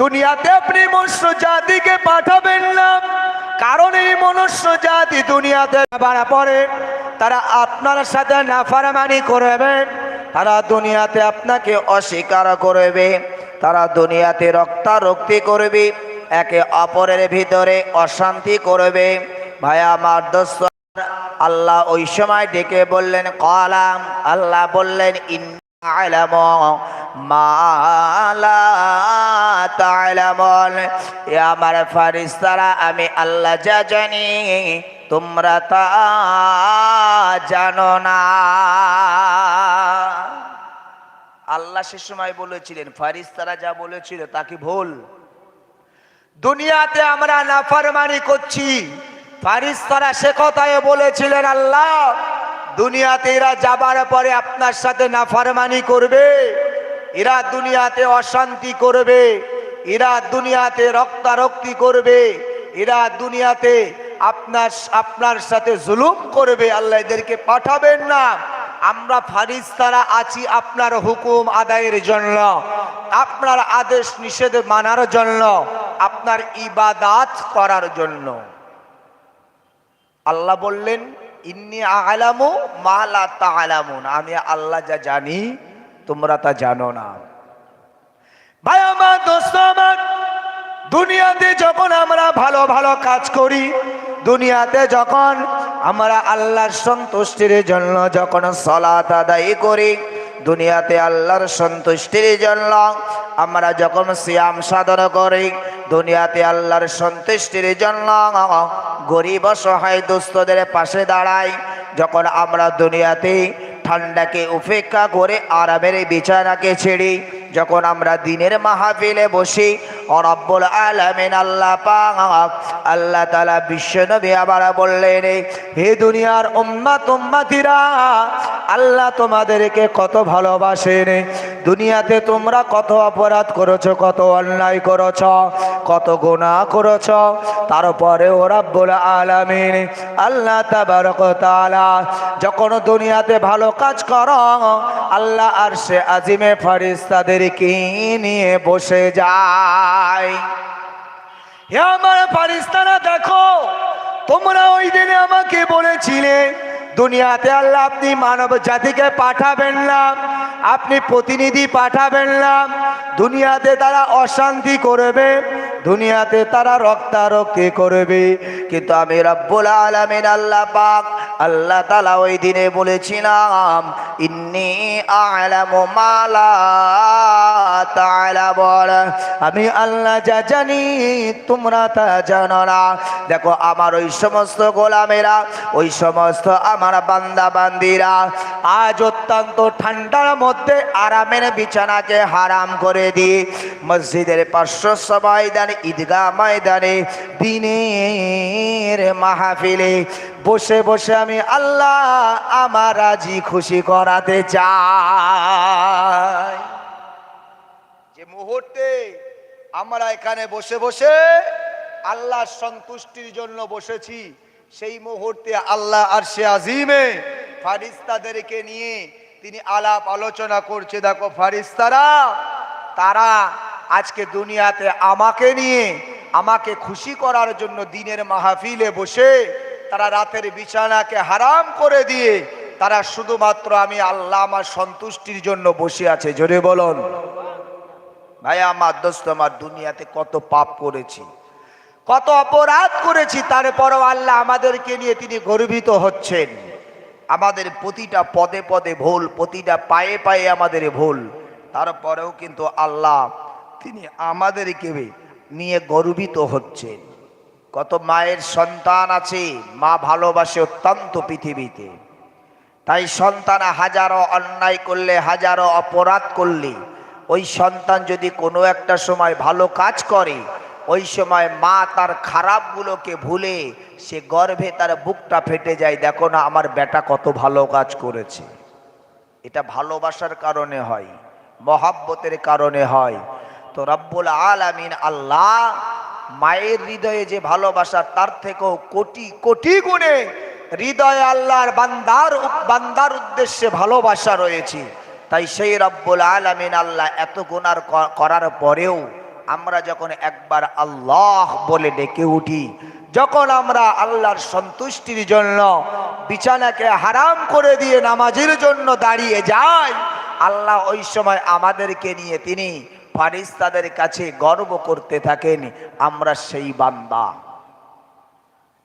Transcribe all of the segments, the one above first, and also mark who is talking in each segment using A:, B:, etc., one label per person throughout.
A: দুনিয়াতে আপনি মনুষ্য জাতিকে পাঠাবেন না। কারণ এই মনুষ্য জাতি দুনিয়াতে বাড়া পড়ে, তারা আপনার সাথে নাফারমানি করবে, তারা দুনিয়াতে আপনাকে অস্বীকার করবে, তারা দুনিয়াতে রক্তারক্তি করবে, একে অপরের ভিতরে অশান্তি করবে। ভাই আমার দোস্ত, আল্লাহ ওই সময় ডেকে বললেন, কলাম আল্লাহ বললেন ইন আলাম মালা তালামন। এ আমার ফারিস্তারা আমি আল্লাহ যা জানি, তোমরা তা জানো না। আল্লাহ সে সময় বলেছিলেন ফারিস্তারা যা বলেছিল তা কি ভুল? দুনিয়াতে আমরা নাফরমানি করছি ফারিস্তারা সে কথায় বলেছিলেন আল্লাহ। দুনিয়াতে এরা যাবার পরে আপনার সাথে নাফরমানি করবে। এরা দুনিয়াতে অশান্তি করবে। এরা দুনিয়াতে রক্তারক্তি করবে। এরা দুনিয়াতে আপনার আপনার সাথে জুলুম করবে। আল্লাহ এদেরকে পাঠাবেন না। আমরা ফারিস্তারা আছি আপনার হুকুম আদায়ের জন্য। আপনার আদেশ নিষেধ মানার জন্য। আপনার ইবাদাত করার জন্য। আল্লাহ বললেন ইন্নি আলামু মালা তালামুন। আমি আল্লাহ যা জানি, তোমরা তা জানো না। ভাই আমার দোস্ত আমার, দুনিয়াতে যখন আমরা ভালো ভালো কাজ করি, দুনিয়াতে যখন আমরা আল্লাহর সন্তুষ্টির জন্য যখন সলাত আদায় করি, দুনিয়াতে আল্লাহর সন্তুষ্টির জন্য আমরা যখন সিয়াম সাধন করি দুনিয়াতে আল্লাহর সন্তুষ্টির জন্য গরিব অসহায় দুস্থদের পাশে দাঁড়াই যখন আমরা দুনিয়াতে ঠান্ডাকে উপেক্ষা করে আরামের বিছানাকে ছেড়ে যখন আমরা দিনের মাহফিলে বসি, অরব্বুল আলামিন আল্লাহ পাক আল্লাহ তাআলা বিশ্বনবী আবার বললেন, হে দুনিয়ার উম্মাত উম্মাতিরা, আল্লাহ তোমাদেরকে কত ভালোবাসেন। দুনিয়াতে তোমরা কত অপরাধ করেছ, কত অন্যায় করেছ। কত গুনাহ করেছ? তারপরেও রব্বুল আলামিন আল্লাহ তাবারক তাআলা যখন দুনিয়াতে ভালো কাজ কর, আল্লাহ আর সে আজিমে ফারিস্তাদেরকে নিয়ে বসে যায়। দেখো, তোমরা ওই দিনে আমাকে বলেছিলে, দুনিয়াতে আল্লাহ আপনি মানব জাতিকে পাঠাবেন না। আপনি প্রতিনিধি পাঠাবেন না। দুনিয়াতে তারা অশান্তি করবে, দুনিয়াতে তারা রক্তারক্তি করবে। কিন্তু আমি রব্বুল আলমিন, আল্লাহ পাক আল্লাহ তালা ওই দিনে বলেছিলাম, ইন্নি আলামু মালা বল আমি আল্লাহ যা জানি, তোমরা তা জানো না। দেখো, আমার ওই সমস্ত গোলামেরা, ওই সমস্ত আমার বান্দা বান্দিরা আজ অত্যন্ত ঠান্ডার মধ্যে আরামের বিছানাকে হারাম করে দিয়ে মসজিদের পার্শ্ব ময়দানে ঈদগাহ ময়দানে, দিনের মাহফিলে বসে বসে আমি আল্লাহ আমার রাজি খুশি করাতে চাই। যে মুহূর্তে আমরা এখানে বসে বসে আল্লাহর সন্তুষ্টির জন্য বসেছি, সেই মুহূর্তে আল্লাহ আর সে আজিমে ফারিস্তাদেরকে নিয়ে তিনি আলাপ আলোচনা করছে। দেখো ফারিস্তারা, তারা আজকে দুনিয়াতে আমাকে নিয়ে, আমাকে খুশি করার জন্য দিনের মাহফিলে বসে তারা রাতের বিছানাকে হারাম করে দিয়ে তারা শুধুমাত্র আমি আল্লাহ আমার সন্তুষ্টির জন্য বসে আছে। জোরে বলুন। ভাই, আমার দোস্ত, আমার দুনিয়াতে কত পাপ করেছি, কত অপরাধ করেছি, তারপরও আল্লাহ আমাদেরকে নিয়ে তিনি গর্বিত হচ্ছেন। আমাদের প্রতিটা পদে পদে ভুল, প্রতিটা পায়ে পায়ে আমাদের ভুল, তারপরেও কিন্তু আল্লাহ তিনি আমাদেরকে নিয়ে গর্বিত হচ্ছেন। কত মায়ের সন্তান আছে, মা ভালোবাসে অত্যন্ত পৃথিবীতে। তাই সন্তান হাজারো অন্যায় করলে, হাজারো অপরাধ করলে, ওই সন্তান যদি কোনো একটা সময় ভালো কাজ করে, ওই সময় মা তার খারাপগুলোকে ভুলে সে গর্ভে তার বুকটা ফেটে যায়, দেখো না আমার বেটা কত ভালো কাজ করেছে। এটা ভালোবাসার কারণে হয়, মহাব্বতের কারণে হয়। তো রব্বুল আলামিন আল্লাহ মায়ের হৃদয়ে যে ভালোবাসা, তার থেকেও কোটি কোটি গুণে হৃদয়ে আল্লাহর বান্দার বান্দার উদ্দেশ্যে ভালোবাসা রয়েছে। তাই সেই রব্বুল আলমিন আল্লাহ এত গুনার ক- করার পরেও আমরা যখন একবার আল্লাহ বলে ডেকে উঠি, যখন আমরা আল্লাহর সন্তুষ্টির জন্য বিছানাকে হারাম করে দিয়ে নামাজের জন্য দাঁড়িয়ে যাই, আল্লাহ ওই সময় আমাদেরকে নিয়ে তিনি ফারিস্তাদের কাছে গর্ব করতে থাকেন, আমরা সেই বান্দা।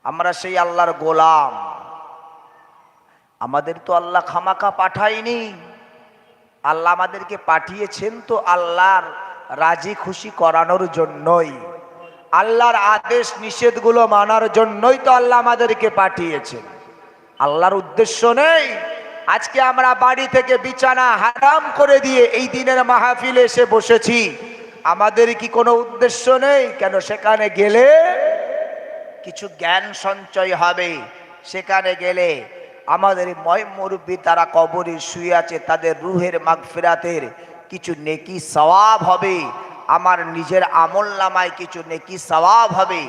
A: আমরা সেই আল্লাহর গোলাম। আমাদের তো আল্লাহ খামাকা পাঠায়নি। আল্লাহ আমাদেরকে পাঠিয়েছেন তো আল্লাহর রাজি খুশি করানোর জন্যই। আল্লাহর আদেশ নিষেধগুলো মানার জন্যই তো আল্লাহ আমাদেরকে পাঠিয়েছেন। আল্লাহর উদ্দেশ্য নেই আজকে আমরা বাড়ি থেকে বিছানা হারাম করে দিয়ে এই দিনের মাহফিলে এসে বসেছি। আমাদের কি কোনো উদ্দেশ্য নেই? কেন সেখানে গেলে কিছু জ্ঞান সঞ্চয় হবে? সেখানে গেলে আমাদের ময় মুরব্বী তারা কবরে শুয়ে আছে, তাদের রুহের মাগফিরাতের কিছু নেকি সওয়াব হবে। আমার নিজের আমল নামায় কিছু নেকি সওয়াব হবে।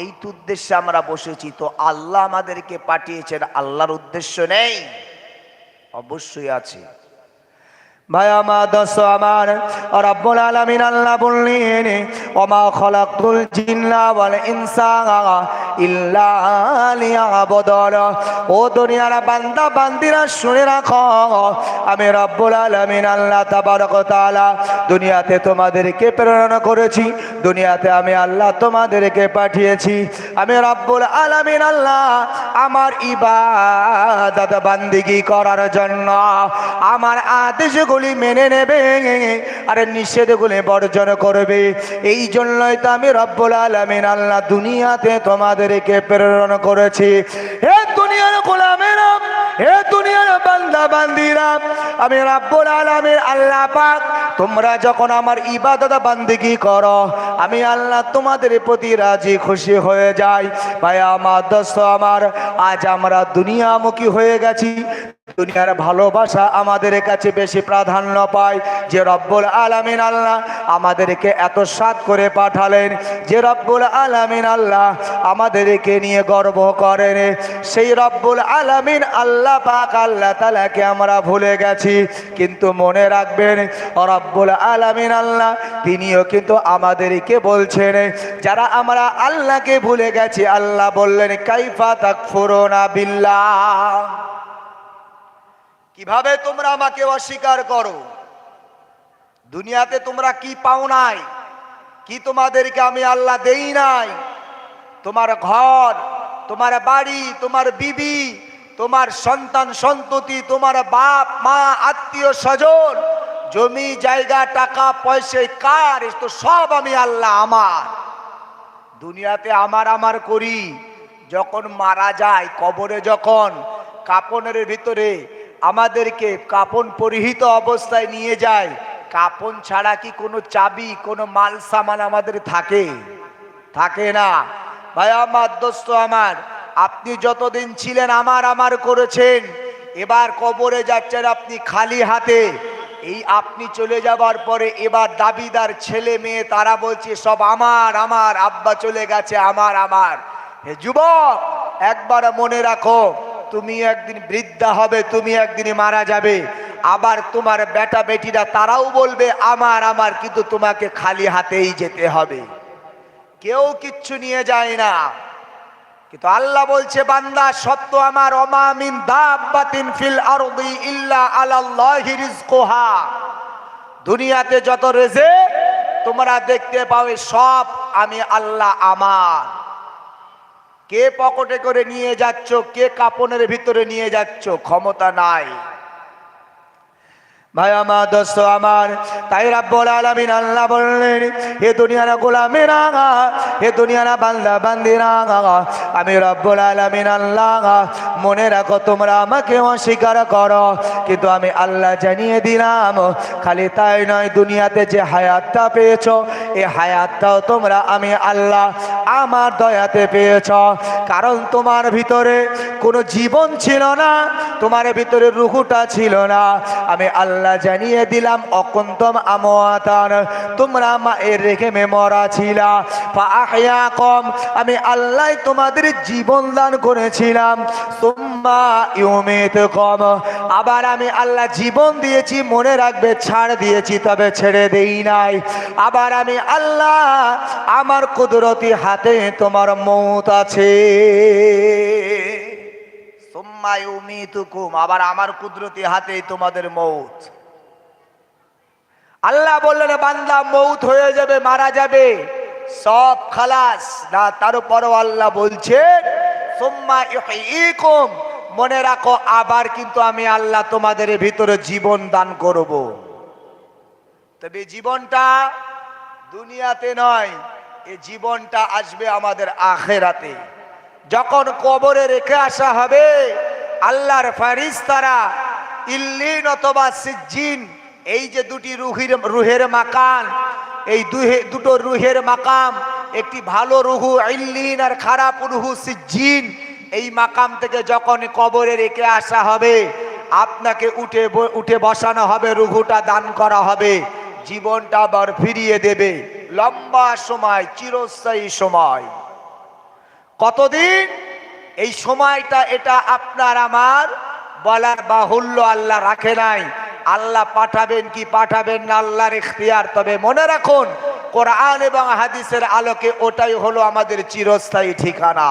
A: এই তো উদ্দেশ্যে আমরা বসেছি। তো আল্লাহ আমাদেরকে পাঠিয়েছেন, আল্লাহর উদ্দেশ্য নেই। অবশ্যই আছে। ভাই, আমার দোস্ত, আমার রব্বুল আলামিন আল্লাহ বললেন, ওমা খলাকুল জিন্না ওয়াল ইনসানা ইল্লা লিয়াবুদুন। ও দুনিয়ার বান্দা, বান্দিরা, শুনে রাখো, আমি রব্বুল আলামিন আল্লাহ তাবারক তাআলা দুনিয়াতে তোমাদেরকে প্রেরণা করেছি, দুনিয়াতে আমি আল্লাহ তোমাদেরকে পাঠিয়েছি। আমি রব্বুল আলামিন আল্লাহ আমার ইবাদত বান্দিগি করার জন্য, আমার আদেশগুলি মেনে নেবে, আর নিষেধগুলি বর্জন করবে। এই জন্যই তো আমি রব্বুল আলামিন আল্লাহ দুনিয়াতে তোমাদেরকে প্রেরণ করেছি। হে দুনিয়ার গোলামেরা, হে দুনিয়ার বান্দা বান্দিরা আমি রব্বুল আলামিন আল্লাহ পাক, তোমরা যখন আমার ইবাদত বান্দিগি করো, আমি আল্লাহ তোমাদের প্রতি রাজি খুশি হয়ে যাই। ভাই আমার দোস্ত আমার, আজ আমরা দুনিয়ামুখী হয়ে গেছি। দুনিয়ার ভালোবাসা আমাদের কাছে বেশি প্রাধান্য পায়। যে রব্বুল আলামিন আল্লাহ আমাদেরকে এত সাত করে পাঠালেন, যে রব্বুল আলামিন আল্লাহ আমাদেরকে নিয়ে গর্ব করেন। সেই রব্বুল আলামিন আল্লাহ পাক আল্লাহ তালাকে আমরা ভুলে গেছি, কিন্তু মনে রাখবেন, রব্বুল আলামিন আল্লাহ তিনিও কিন্তু আমাদেরকে বলছেন, যারা আমরা আল্লাহকে ভুলে গেছি, আল্লাহ বললেন, কাইফা তাকফুরুনা বিল্লাহ। কীভাবে তোমরা আমাকে অস্বীকার করো? দুনিয়াতে তোমরা কি পাও নাই? কি তোমাদেরকে আমি আল্লাহ দেই নাই? তোমার ঘর, তোমার বাড়ি, তোমার বিবি, তোমার সন্তান, সন্ততি, তোমার বাপ, মা, আত্মীয়, স্বজন, জমি, জায়গা, টাকা, পয়সা, কার তো সব আমি আল্লাহ আমার। দুনিয়াতে আমার আমার করি। যখন মারা যায়, কবরে যখন, কাপনের ভিতরে আমাদেরকে কাপন পরিহিত অবস্থায় নিয়ে যায়। কাপন ছাড়া কি কোনো চাবি, কোনো মাল সামান আমাদের থাকে? থাকে না। ভাই আমার দোস্ত আমার, আপনি যতদিন ছিলেন আমার আমার করেছেন, এবার কবরে যাচ্ছেন আপনি খালি হাতে। এই আপনি চলে যাবার পরে এবার দাবিদার ছেলে মেয়ে তারা বলছে, সব আমার আমার, আব্বা চলে গেছে, আমার আমার। হে যুবক, একবার মনে রাখো তুমি একদিন বৃদ্ধা হবে, তুমি একদিন মারা যাবে। আবার তোমার বেটা বেটিরা তারাও বলবে, আমার আমার, কিন্তু তোমাকে খালি হাতেই যেতে হবে। কেউ কিচ্ছু নিয়ে যায় না। কিন্তু আল্লাহ বলছে, বান্দা, সত্য আমার অমামিন দাব্বাতিন ফিল আরদি ইল্লা আলাল্লাহি রিজকুহা দুনিয়াতে যত রেজে তোমরা দেখতে পাবে, সব আমি আল্লাহ আমার। কে পকেটে করে নিয়ে যাচ্ছ? কে কাপনের ভিতরে নিয়ে যাচ্ছ? ক্ষমতা নাই। ভাই আমার দোস্ত আমার, তাই রাব্বুল আলামিন আল্লাহ বললেন, হে দুনিয়ার গোলামেরা, হে দুনিয়ার বান্দা বান্দিরা, আমি রব্বুল আলামিন আল্লাহ, মনে রাখো তোমরা আমাকে অস্বীকার করো। কিন্তু আমি আল্লাহ জানিয়ে দিলাম, খালি তাই নয়, দুনিয়াতে যে হায়াতটা পেয়েছ, এই হায়াতটাও তোমরা আমি আল্লাহ আমার দয়াতে পেয়েছ। কারণ তোমার ভিতরে কোনো জীবন ছিল না, তোমার ভিতরে রুহুটা ছিল না। আমি আল্লাহ জানিয়ে দিলাম, অকন্তম আমোয়াতান তোমরা মায়ের রেখে মে মরা ছিলা। কম আমি আল্লাহ তোমাদের জীবন দান করেছিলাম। তোমা ইউমিত কম আবার আমি আল্লাহ জীবন দিয়েছি, মনে রাখবে, ছাড় দিয়েছি, তবে ছেড়ে দেই নাই। আবার আমি আল্লাহ আমার কুদরতি হাতে তোমার মৌত আছে। আবার আমার কুদরতি হাতেই তোমাদের মৌত। আল্লাহ বললেন বান্দা, মৌত হয়ে যাবে, মারা যাবে। সব খালাস। না, তারপরও আল্লাহ ইউহয়িকুম মনে রাখো, আবার কিন্তু আমি আল্লাহ তোমাদের ভিতরে জীবন দান করব। তবে জীবনটা দুনিয়াতে নয় এই জীবনটা আসবে আমাদের আখেরাতে। যখন কবরে রেখে আসা হবে, আল্লাহর ফারিস্তারা ইল্লিন অথবা সিজ্জিন, এই যে দুটি রুহির, রুহের মাকান এই দুটো রুহের মাকাম, একটি ভালো রুহু ইল্লিন আর খারাপ রুহু সিজ্জিন, এই মাকাম থেকে যখন কবরে রেখে আসা হবে, আপনাকে উঠে উঠে বসানো হবে, রুহুটা দান করা হবে, জীবনটা আবার ফিরিয়ে দেবে, লম্বা সময়, চিরস্থায়ী সময়। কতদিন? এই সময়টা এটা আপনার আমার বলার বাহুল্য আল্লাহ রাখে নাই। আল্লাহ পাঠাবেন কি পাঠাবেন না আল্লাহর ইখতিয়ার। তবে মনে রাখুন, কোরআন এবং হাদিসের আলোকে ওটাই হলো আমাদের চিরস্থায়ী ঠিকানা।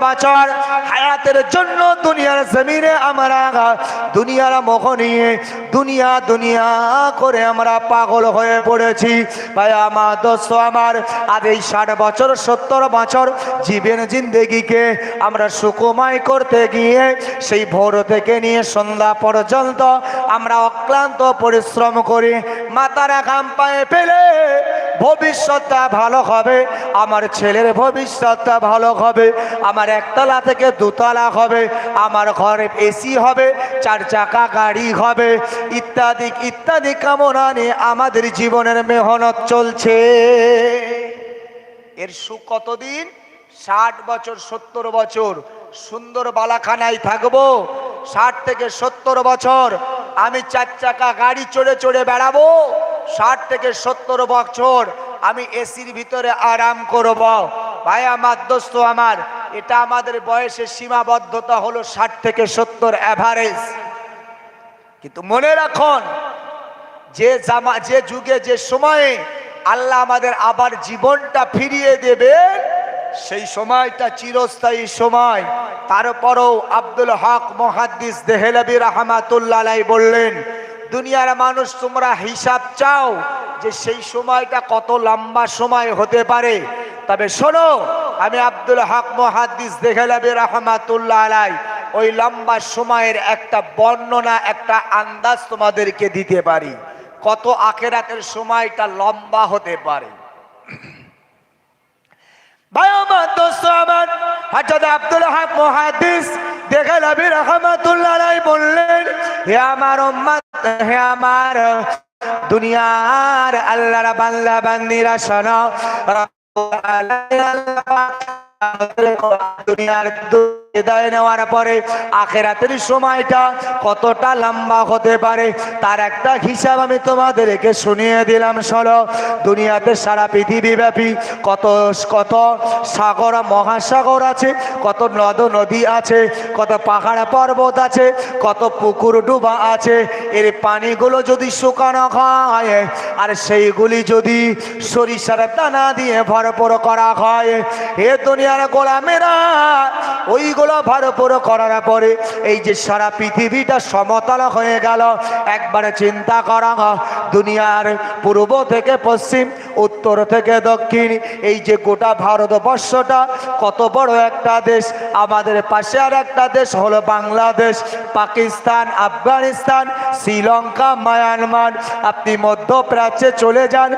A: বছর হায়াতের জন্য দুনিয়ার জমিনে আমরা দুনিয়ার মোহ নিয়ে, দুনিয়া দুনিয়া করে আমরা পাগল হয়ে পড়েছি। ভাই, আমার দোস্ত, আমার আজ এই ষাট বছর, সত্তর বছর জীবন জিন্দগিকে আমরা সুকুমাই করতে গিয়ে, সেই ভোর থেকে নিয়ে সন্ধ্যা পর্যন্ত আমরা অক্লান্ত পরিশ্রম করি মাতারা ঘাম পায়ে ফেলে ভবিষ্যৎটা ভালো হবে, আমার ছেলের ভবিষ্যৎটা ভালো হবে, আমার একতলা থেকে দুতলা হবে, আমার ঘরে এসি হবে, চার চাকা গাড়ি হবে, ইত্যাদি ইত্যাদি কামনা নিয়ে আমাদের জীবনের মেহনত চলছে। এর সুখ কতদিন? ষাট বছর, সত্তর বছর। সুন্দর বালাখানায় থাকব, ষাট থেকে সত্তর বছর আমি চার চাকা গাড়ি চড়ে চড়ে বেড়াবো, ষাট থেকে সত্তর বছর আমি এসির ভিতরে আরাম করব। ভাই, আমার দোস্ত আমার, এটা আমাদের বয়সের সীমাবদ্ধতা হলো ষাট থেকে সত্তর অ্যাভারেজ কিন্তু মনে রাখুন, যে জামা যে যুগে, যে সময়ে আল্লাহ আমাদের আবার জীবনটা ফিরিয়ে দেবে সেই সময়টা চিরস্থায়ী সময়। তারপরও আব্দুল হক মহাদ্দিস দেহেলবি রহমাতুল্লাহ বললেন, দুনিয়ার মানুষ তোমরা হিসাব চাও যে সেই সময়টা কত লম্বা সময় হতে পারে। তবে শোনো, আমি আব্দুল হক মহাদ্দিস দেহেলবি রহমাতুল্লাহ আলাই ওই লম্বা সময়ের একটা বর্ণনা, একটা আন্দাজ তোমাদেরকে দিতে পারি। কত আখেরাতের সময়টা লম্বা হতে পারে? হজরত আব্দুল হক মুহাদ্দিস দেখে নবী রহমাতুল্লাহ বললেন, হে আমার দুনিয়ার আল্লাহর বান্দা বান্দিরা শোনো দুনিয়ার বিদায় নেওয়ার পরে আখেরাতের সময়টা কতটা লম্বা হতে পারে, তার একটা হিসাব আমি তোমাদেরকে শুনিয়ে দিলাম। শোনো, দুনিয়াতে সারা পৃথিবী ব্যাপী কত কত সাগর, মহাসাগর আছে, কত নদ, নদী আছে, কত পাহাড় পর্বত আছে, কত পুকুর, ডুবা আছে। এর পানিগুলো যদি শুকানো হয়, আর সেইগুলি যদি সরিষার দানা দিয়ে ভরপুর করা হয়, এ দুনিয়ার গোলামেরা, ওইগুলো ভরপুর করার পরে এই যে সারা পৃথিবীটা সমতল হয়ে গেল। একবারে চিন্তা করা দুনিয়ার পূর্ব থেকে পশ্চিম, উত্তর থেকে দক্ষিণ, এই যে গোটা ভারতবর্ষটা, কত বড় একটা দেশ। আমাদের পাশে আর একটা দেশ হলো বাংলাদেশ, পাকিস্তান, আফগানিস্তান, শ্রীলঙ্কা, মায়ানমার। আপনি মধ্যপ্রাচ্যে চলে যান,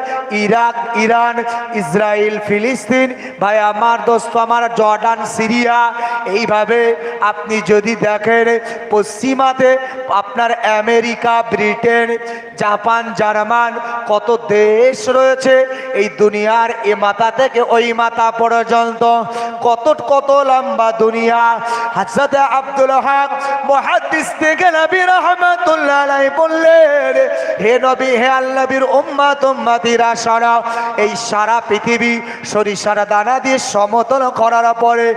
A: ইরাক, ইরান ইসরায়েল ফিলিস্তিন। ভাই, আমার দোস্ত আমার জর্ডান, সিরিয়া, এইভাবে আপনি যদি দেখেন, পশ্চিমাতে আপনার আমেরিকা, ব্রিটেন, জাপান, জার্মান, কত দেশ রয়েছে, এই দুনিয়ার এ মাথা থেকে ওই মাথা পর্যন্ত, কত কত লম্বা দুনিয়া হাজরত আব্দুল হক মুহাদ্দিস থেকে নবী রহমাতুল্লাহ আলাইহি বললেন, হে নবী, হে আল্লাহর উম্মাত, উম্মতিরা সারা এই সারা পৃথিবী সরিষার দানা দিয়ে সমতল করার পরে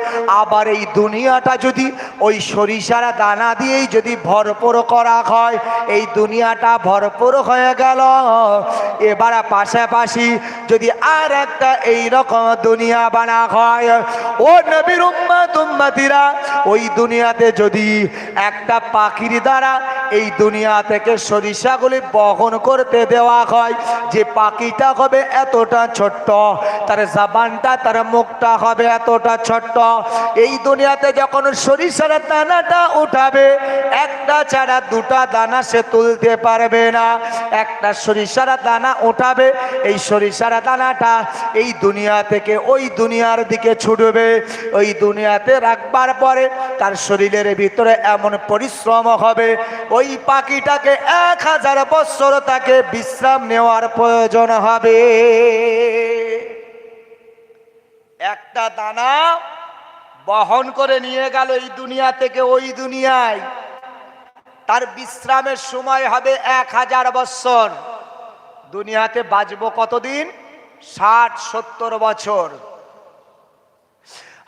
A: আবার এই দুনিয়াটা যদি ওই সরিষার দানা দিয়েই যদি ভরপুর করা হয়, এই দুনিয়াটা ভরপুর হয়ে গেল। এবার পাশাপাশি যদি আর একটা এই রকম দুনিয়া বানা হয়, ও নবীর উম্মাত, উম্মতিরা ওই দুনিয়াতে যদি একটা পাখির দ্বারা এই দুনিয়া থেকে সরিষাগুলি বহন করতে দেওয়া হয়, যে পাখিটা হবে এতটা ছোট্ট, তার জাবানটা, তার মুখটা হবে এতটা ছোট্ট, এই দুনিয়াতে যখন সরিষার দানাটা উঠাবে একটা ছাড়া দুটা দানা সে তুলতে পারবে না। একটা সরিষার দানা উঠাবে, এই সরিষার দানাটা এই দুনিয়া থেকে ওই দুনিয়ার দিকে ছুটবে। ওই দুনিয়াতে রাখবার পরে তার শরীরের ভিতরে এমন পরিশ্রম হবে, ওই পাখিটাকে এক হাজার বছর তাকে বিশ্রাম নেওয়ার প্রয়োজন হবে। একটা দানা বহন করে নিয়ে গেল এই দুনিয়া থেকে ওই দুনিয়ায়। তার বিশ্রামের সময় হবে এক হাজার বৎসর দুনিয়াতে বাঁচবো কতদিন? ষাট সত্তর বছর।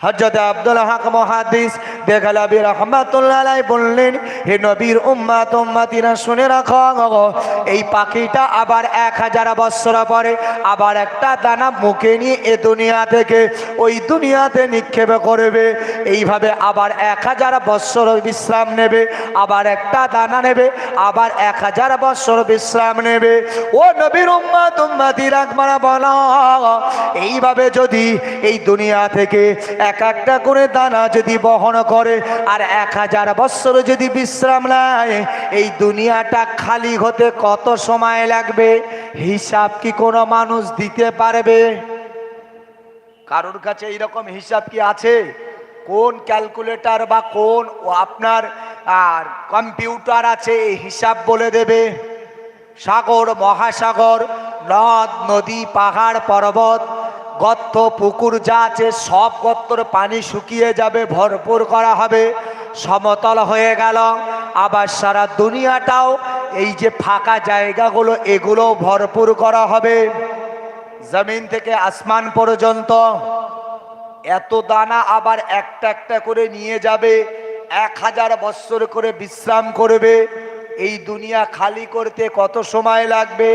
A: হজরত আব্দুল হক মহাদিস বেগালাবি রহমাতুল্লাহ বললেন, হে নবীর উম্মাত উম্মাতিরা, শুনে রাখো, এই পাখিটা আবার এক হাজার বৎসর পরে আবার একটা দানা মুখে নিয়ে এ দুনিয়া থেকে, ওই দুনিয়াতে নিক্ষেপ করবে। এইভাবে আবার এক হাজার বৎসর বিশ্রাম নেবে, আবার একটা দানা নেবে, আবার এক হাজার বৎসর বিশ্রাম নেবে। ও নবীর উম্মাত উম্মাতিরা, একবার বলো, এইভাবে যদি এই দুনিয়া থেকে এক একটা করে দানা যদি বহন করে, আর এক হাজার বৎসর যদি বিশ্রাম নেয়, এই দুনিয়াটা খালি হতে কত সময় লাগবে? হিসাব কি কোনো মানুষ দিতে পারবে? কারোর কাছে এইরকম হিসাব কি আছে? কোন ক্যালকুলেটর বা কোন আপনার, আর কম্পিউটার আছে, এই হিসাব বলে দেবে? সাগর, মহাসাগর, নদ, নদী, পাহাড়, পর্বত গর্ত, পুকুর যা আছে সব গর্তর পানি শুকিয়ে যাবে, ভরপুর করা হবে। সমতল হয়ে গেল। আবার সারা দুনিয়াটাও এই যে ফাঁকা জায়গাগুলো এগুলো ভরপুর করা হবে। জমিন থেকে আসমান পর্যন্ত এত দানা আবার একটা একটা করে নিয়ে যাবে, এক হাজার বৎসর করে বিশ্রাম করবে। এই দুনিয়া খালি করতে কত সময় লাগবে?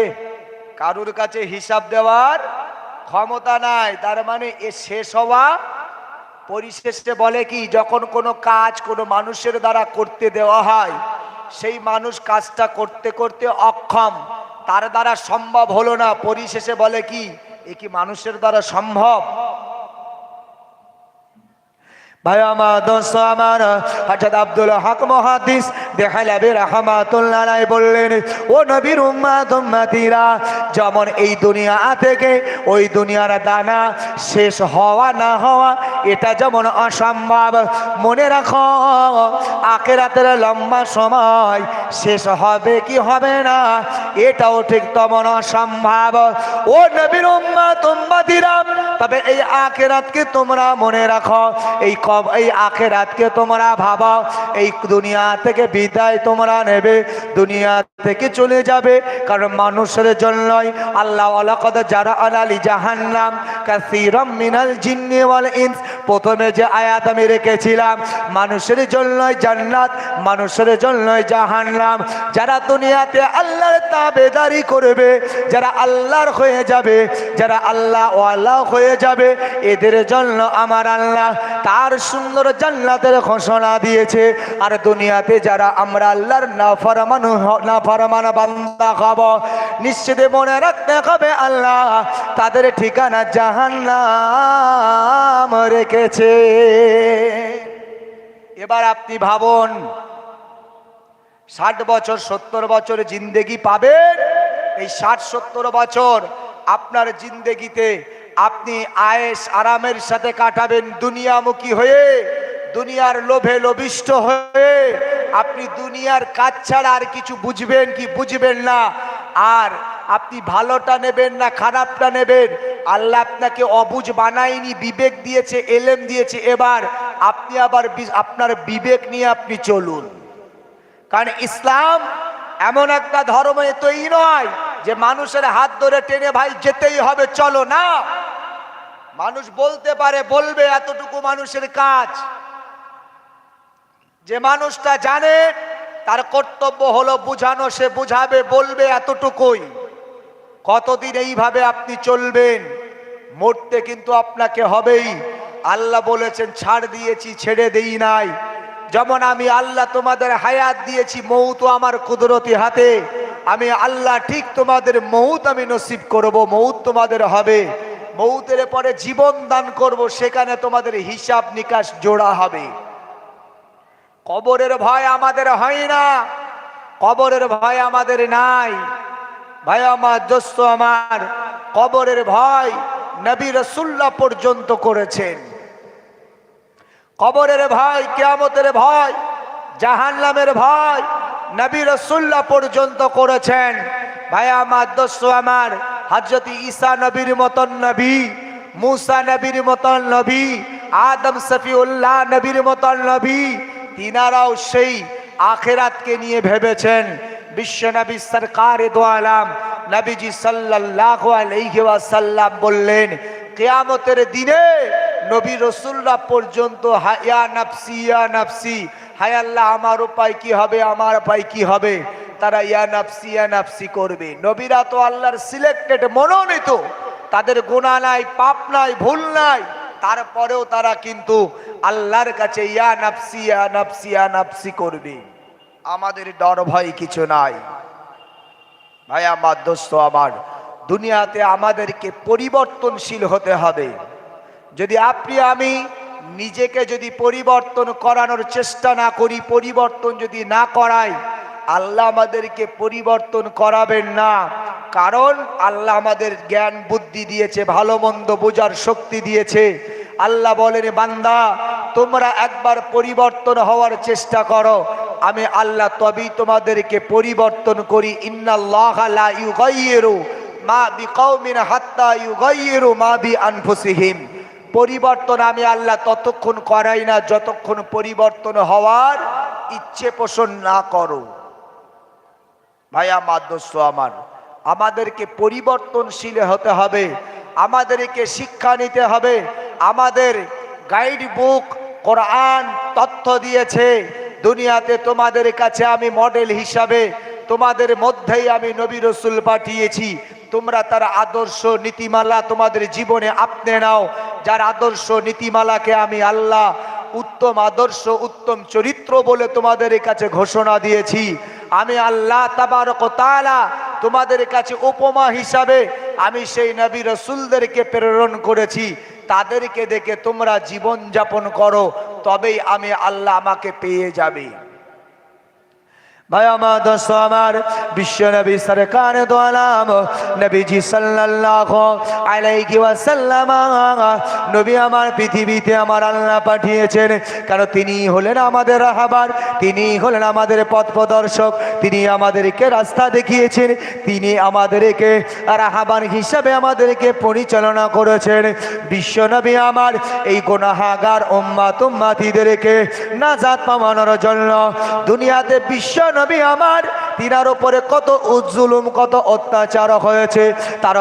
A: কারুর কাছে হিসাব দেওয়ার ক্ষমতা নাই, তার মানে এ শেষ হওয়া পরিশেষে বলে কি, যখন কোনো কাজ কোনো মানুষের দ্বারা করতে দেওয়া হয়, সেই মানুষ কাজটা করতে করতে অক্ষম, তার দ্বারা সম্ভব হলো না। পরিশেষে বলে কি, এ কি মানুষের দ্বারা সম্ভব? ভাই, আমার দোস্ত, আমার হঠাৎ আব্দুল হক মহাদিস দেখালাবে রহমাতুল্লাহ বললেন, ও নবীর উম্মাত, উম্মাতিরা, যেমন এই দুনিয়া থেকে ওই দুনিয়ার দানা শেষ হওয়া না হওয়া, এটা যেমন অসম্ভব। মনে রাখো, আখেরাতের লম্বা সময় শেষ হবে কি হবে না, এটাও ঠিক তেমন অসম্ভব। ও নবীর উম্মাত, উম্মাতিরা, তবে এই আখেরাতকে তোমরা মনে রাখো, এই কব এই আখেরাতকে তোমরা ভাবাও। এই দুনিয়া থেকে বিদায় তোমরা নেবে। দুনিয়া থেকে চলে যাবে। কারণ মানুষের জন্যই আল্লাহ আলাকদ যারা আলালি জাহান্নাম কাসীরাম মিনাল জিন্নি ওয়াল ইনস। প্রথমে যে আয়াত আমি রেখেছিলাম, মানুষের জন্যই জান্নাত, মানুষের জন্যই জাহান্নাম। যারা দুনিয়াতে আল্লাহর তাবেদারি করবে, যারা আল্লাহর হয়ে যাবে, যারা আল্লাহ ওয়াল্লাহ হয়ে যাবে, এদের জন্য আমার আল্লাহ তার সুন্দর জান্নাতের ঘোষণা দিয়েছে। আর দুনিয়াতে যারা আমরা আল্লাহর না ফরমান না ফরমান বান্দা খাব, নিশ্চিতে মনে রাখতে হবে আল্লাহ, তাদের ঠিকানা জাহান্নাম রেখেছে। এবার আপনি ভাবুন, ষাট বছর, সত্তর বছর জিন্দেগি পাবেন? এই ষাট, সত্তর বছর আপনার জিন্দেগিতে আপনি আয়েস আরামের সাথে কাটাবেন দুনিয়ামুখী হয়ে, দুনিয়ার লোভে লোভিষ্ট হয়ে, আপনি দুনিয়ার কাজ ছাড়া আর কিছু বুঝবেন কি বুঝবেন না? আর আপনি ভালোটা নেবেন না খারাপটা নেবেন? আল্লাহ আপনাকে অবুঝ বানায়নি, বিবেক দিয়েছে, এলেম দিয়েছে। এবার আপনি আবার আপনার বিবেক নিয়ে আপনি চলুন। কারণ ইসলাম এমন একটা ধর্ম তো এই নয় যে মানুষের হাত ধরে টেনে ভাই যেতেই হবে, চলো না। মানুষ বলতে পারে, বলবে এতটুকু মানুষের কাজ। যে মানুষটা জানে, তার কর্তব্য হলো বুঝানো, সে বুঝাবে, বলবে এতটুকুই। কতদিন এইভাবে আপনি চলবেন? মরতে কিন্তু আপনাকে হবেই। আল্লাহ বলেছেন, ছাড় দিয়েছি, ছেড়ে দেই নাই। যেমন আমি আল্লাহ তোমাদের হায়াত দিয়েছি, মৌত আমার কুদরতি হাতে। আমি আল্লাহ ঠিক তোমাদের মৌত আমি নসিব করব, মৌত তোমাদের হবে। মৌতের পরে জীবন দান করব, সেখানে তোমাদের হিসাব নিকাশ জোড়া হবে। কবরের ভয় আমাদের হয় না। কবরের ভয় আমাদের নাই। ভাই আমার, দোস্ত আমার, কবরের ভয় নবী রসুল্লাহ পর্যন্ত করেছেন। কবরের ভয়, কেয়ামতের ভয়, জাহান্নামের ভয় নবী রসুল্লাহ পর্যন্ত করেছেন। ভাই, আমার দোস্ত আমার হজরত ঈসা নবীর মতন নবী, মুসা নবীর মতন নবী, আদম সফিউল্লাহ নবীর মতন নবী, তিনারাও সেই আখেরাতকে নিয়ে ভেবেছেন। বিশ্ব নবী সরকার দোয়ালাম নবীজি সাল্লাল্লাহু আলাইহি ওয়াসাল্লাম বললেন, কেয়ামতের দিনে নবী রসুল্লাহ পর্যন্ত হায়া নাফসি, ইয়া নাফসি হায় আল্লাহ, আমার উপায় কি হবে, আমার উপায় কি হবে? তারা ইয়া নাফসি ইয়া নাফসি করবে। নবীরা তো আল্লাহর সিলেক্টেড মনোনীত। তাদের গুণা নাই, পাপ নাই, ভুল নাই। তারপরেও তারা কিন্তু আল্লাহর কাছে ইয়া নাফসি ইয়া নাফসি ইয়া নাফসি করবে। আমাদের ডর ভয় কিছু নাই। ভাই, আমার দোস্ত, আমার দুনিয়াতে আমাদেরকে পরিবর্তনশীল হতে হবে। যদি আপনি, আমি নিজেকে যদি পরিবর্তন করানোর চেষ্টা না করি, পরিবর্তন যদি না করাই, আল্লাহ আমাদেরকে পরিবর্তন করাবেন না। কারণ আল্লাহ আমাদের জ্ঞান, বুদ্ধি দিয়েছে, ভালো মন্দ বোঝার শক্তি দিয়েছে। আল্লাহ বলেন, বান্দা, তোমরা একবার পরিবর্তন হওয়ার চেষ্টা করো। আমি আল্লাহ তবেই তোমাদেরকে পরিবর্তন করি। ইন্নাল্লাহ লা ইউগাইয়িরু মা বিকাউমিন হাত্তা ইউগাইয়িরু মা বি আনফুসিহিম। পরিবর্তন আমি আল্লাহ ততক্ষণ করাই না, যতক্ষণ পরিবর্তন হওয়ার ইচ্ছে পোষণ না করো। ভাই, আমার দোস্ত, আমার, আমাদেরকে পরিবর্তনশীল হতে হবে, আমাদেরকে শিক্ষা নিতে হবে, আমাদের গাইড বুক, কোরআন তথ্য দিয়েছে, দুনিয়াতে তোমাদের কাছে আমি মডেল হিসাবে, তোমাদের মধ্যেই আমি নবী রসুল পাঠিয়েছি তোমরা তার আদর্শ নীতিমালা তোমাদের জীবনে আপনে নাও। যার আদর্শ নীতিমালাকে আমি আল্লাহ উত্তম আদর্শ, উত্তম চরিত্র বলে তোমাদের কাছে ঘোষণা দিয়েছি। আমি আল্লাহ তাবারক তাআলা তোমাদের কাছে উপমা হিসাবে আমি সেই নবী রসুলদেরকে প্রেরণ করেছি। তাদেরকে দেখে তোমরা জীবন যাপন করো, তবেই আমি আল্লাহ আমাকে পেয়ে যাবে। ভাই, আমার দোস্ত, আমার বিশ্ব নবী সরকার দোয়ালাম নবীজি সাল্লাল্লাহু আলাইহি ওয়াসাল্লাম, নবী আমার পৃথিবীতে আমার আল্লাহ পাঠিয়েছেন। কারণ তিনি হলেন আমাদের রাহাবার, তিনি হলেন আমাদের পথ প্রদর্শক তিনি আমাদেরকে রাস্তা দেখিয়েছেন, তিনি আমাদেরকে রাহাবান হিসাবে আমাদেরকে পরিচালনা করেছেন। বিশ্ব নবী আমার এই গুনাহাগার উম্মা তুম্মাতিদেরকে নাজাত পাওয়ানোর জন্য দুনিয়াতে বিশ্ব নবী আমার তিনার ওপরে কত উজ্জুলুম কত অত্যাচার হয়েছে তার